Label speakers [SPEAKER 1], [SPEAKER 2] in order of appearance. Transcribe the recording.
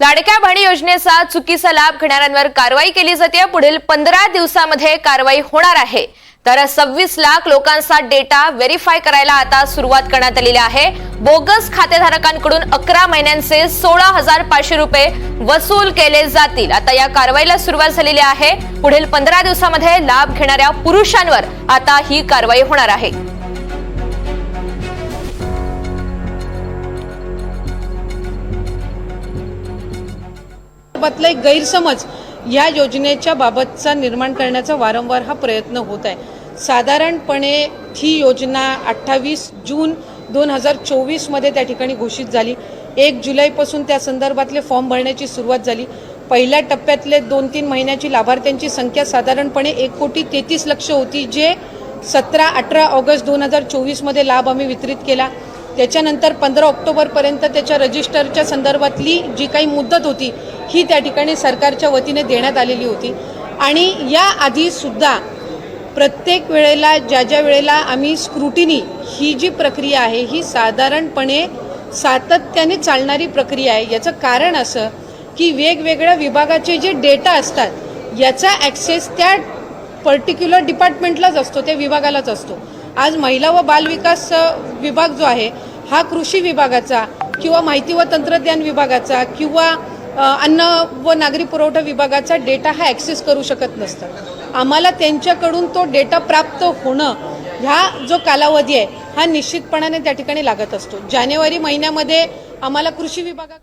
[SPEAKER 1] लाडक्या बहिणी योजनेचा चुकीचा लाभ घेणाऱ्यांवर कारवाई केली जाते. पुढील पंधरा दिवसामध्ये कारवाई होणार आहे. तर सव्वीस लाख लोकांचा डेटा व्हेरीफाय करायला आता सुरुवात करण्यात आलेली आहे. बोगस खातेधारकांकडून अकरा महिन्यांचे सोळा हजार पाचशे रुपये वसूल केले जातील. आता या कारवाईला सुरुवात झालेली आहे. पुढील पंधरा दिवसामध्ये लाभ घेणाऱ्या पुरुषांवर आता ही कारवाई होणार आहे.
[SPEAKER 2] संदर्भातला एक गैरसमज या योजनेच्या बाबतचा निर्माण करण्याचा वारंवार हा प्रयत्न होत आहे. साधारणपणे ही योजना अठ्ठावीस जून दोन हजार चोवीसमध्ये त्या ठिकाणी घोषित झाली. एक जुलैपासून त्या संदर्भातले फॉर्म भरण्याची सुरुवात झाली. पहिल्या टप्प्यातले दोन तीन महिन्याची लाभार्थ्यांची संख्या साधारणपणे एक कोटी तेहतीस लक्ष होती जे सतरा अठरा ऑगस्ट दोन हजार चोवीसमध्ये लाभ आम्ही वितरित केला. त्याच्यानंतर पंधरा ऑक्टोबरपर्यंत त्याच्या रजिस्टरच्या संदर्भातली जी काही मुदत होती ही त्या ठिकाणी सरकारच्या वतीने देण्यात आलेली होती. आणि या आधीसुद्धा प्रत्येक वेळेला ज्या ज्या वेळेला आम्ही स्क्रुटिनी ही जी प्रक्रिया आहे ही साधारणपणे सातत्याने चालणारी प्रक्रिया आहे. याचं कारण असं की वेगवेगळ्या विभागाचे जे डेटा असतात याचा ॲक्सेस त्या पर्टिक्युलर डिपार्टमेंटलाच असतो त्या विभागालाच असतो. आज महिला व बालविकास विभाग जो आहे हा कृषी विभागाचा किंवा माहिती व तंत्रज्ञान विभागाचा किंवा अन्न व नागरी पुरवठा विभागाचा डेटा हा ॲक्सेस करू शकत नसतं. आम्हाला त्यांच्याकडून तो डेटा प्राप्त होणं ह्या जो कालावधी आहे हा निश्चितपणाने त्या ठिकाणी लागत असतो. जानेवारी महिन्यामध्ये आम्हाला कृषी विभागात